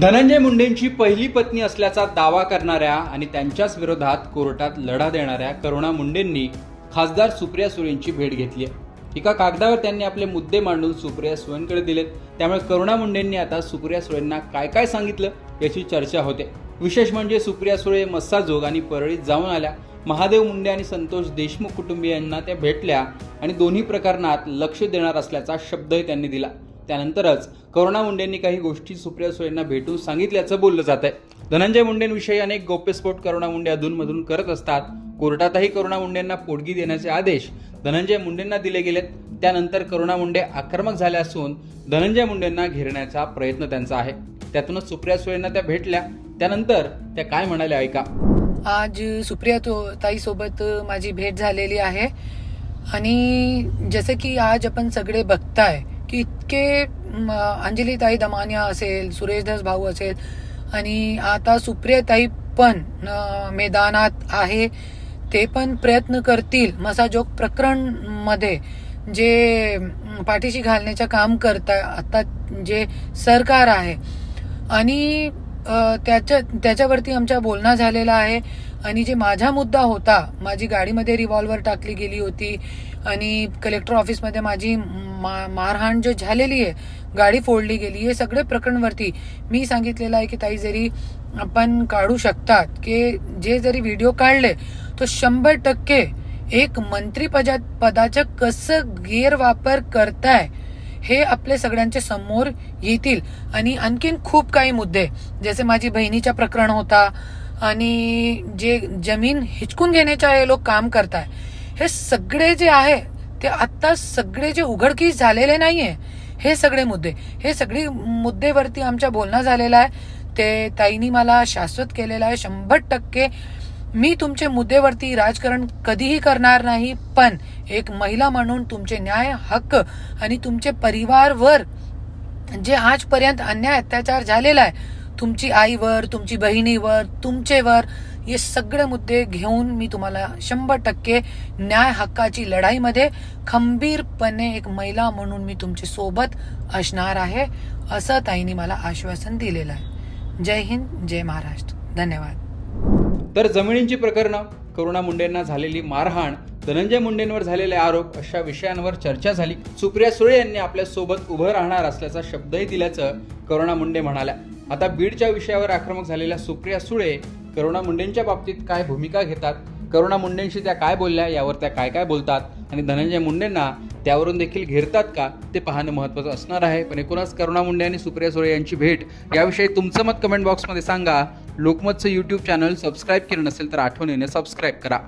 धनंजय मुंडेंची पहिली पत्नी असल्याचा दावा करणाऱ्या आणि त्यांच्याच विरोधात कोर्टात लढा देणाऱ्या करुणा मुंडेंनी खासदार सुप्रिया सुळेंची भेट घेतली आहे. एका कागदावर त्यांनी आपले मुद्दे मांडून सुप्रिया सुळेंकडे दिलेत. त्यामुळे करुणा मुंडेंनी आता सुप्रिया सुळेंना काय काय सांगितलं याची चर्चा होते. विशेष म्हणजे सुप्रिया सुळे मस्साजोग आणि परळीत जाऊन आल्या. महादेव मुंडे आणि संतोष देशमुख कुटुंबियांना त्या भेटल्या आणि दोन्ही प्रकरणात लक्ष देणार असल्याचा शब्दही त्यांनी दिला. त्यानंतरच करुणा मुंडेंनी काही गोष्टी सुप्रिया सुळेंना भेटून सांगितल्याचं बोललं जात आहे. धनंजय मुंडेंविषयी अनेक गौप्यस्फोट करुणा मुंडे अधूनमधून करत असतात. कोर्टातही करुणा मुंडेंना पोटगी देण्याचे आदेश धनंजय मुंडेंना दिले गेलेत. त्यानंतर करुणा मुंडे आक्रमक झाल्या असून धनंजय मुंडेंना घेरण्याचा प्रयत्न त्यांचा आहे. त्यातूनच सुप्रिया सुळेंना त्या भेटल्या. त्यानंतर त्या काय म्हणाल्या ऐका. आज सुप्रिया तो ताईसोबत माझी भेट झालेली आहे. आणि जसं की आज आपण सगळे बघताय की इतके अंजली ताई दमानिया असेल सुरेशदास भाऊ असेल आणि आता सुप्रियताई पण मैदानात आहे ते पण प्रयत्न करतील. मसाजोग प्रकरणमध्ये जे पाठीशी घालण्याचं काम करता आता जे सरकार आहे आणि त्याच्या त्याच्यावरती आमच्या बोलणं झालेला आहे आणि जे माझा मुद्दा होता माझी गाडीमध्ये रिव्हॉल्वर टाकली गेली होती आणि कलेक्टर ऑफिसमध्ये माझी मा मारहाण जे झालेली आहे गाडी फोडली गेली हे सगळे प्रकरणवरती मी सांगितलेलं आहे की ताई जरी आपण काढू शकतात की जे जरी व्हिडिओ काढले तो शंभर टक्के एक मंत्री पदा पदाचं कसं गैरवापर करताय हे आपले सगळ्यांच्या समोर येतील. आणि आणखीन खूप काही मुद्दे जसे माझी बहिणीचा प्रकरण होता आणि जे जमीन हिचकून घेण्याच्या हे लोक काम करताय हे सगळे जे आहे ते आत्ता सगळे जे उघडकीस झालेले नाहीये हे सगळे मुद्दे. हे सगळी मुद्देवरती आमच्या बोलणं झालेलं आहे. ते ताईनी मला शाश्वत केलेलं आहे. शंभर टक्के मी तुमचे मुद्देवरती राजकारण कधीही करणार नाही पण एक महिला म्हणून तुमचे न्याय हक्क आणि तुमचे परिवारवर जे आजपर्यंत अन्याय अत्याचार झालेला आहे तुमची आईवर तुमची बहिणीवर तुमचेवर हे सगळे मुद्दे घेऊन मी तुम्हाला शंभर टक्के न्याय हक्काची लढाईमध्ये खंबीरपणे एक महिला म्हणून मी तुमच्यासोबत असणार आहे असं ताईंनी मला आश्वासन दिलेलं आहे. जय हिंद जय महाराष्ट्र. धन्यवाद. तर जमिनींची प्रकरणं करुणा मुंडेंना झालेली मारहाण धनंजय मुंडेंवर झालेले आरोप अशा विषयांवर चर्चा झाली. सुप्रिया सुळे यांनी आपल्यासोबत उभं राहणार असल्याचा शब्दही दिल्याचं करुणा मुंडे म्हणाल्या. आता बीडच्या विषयावर आक्रमक झालेल्या सुप्रिया सुळे करुणा मुंडेंच्या बाबतीत काय भूमिका घेतात? करुणा मुंडेंशी त्या काय बोलल्या? यावर त्या काय काय बोलतात? आणि धनंजय मुंडेंना त्यावरून देखील घेरतात का? ते पाहणं महत्त्वाचं असणार आहे. पण एकूणच करुणा मुंडे आणि सुप्रिया सुळे यांची भेट याविषयी तुमचं मत कमेंट बॉक्समध्ये सांगा. लोकमतचं यूट्यूब चॅनल सबस्क्राईब केलं नसेल तर आठवणीने सबस्क्राईब करा.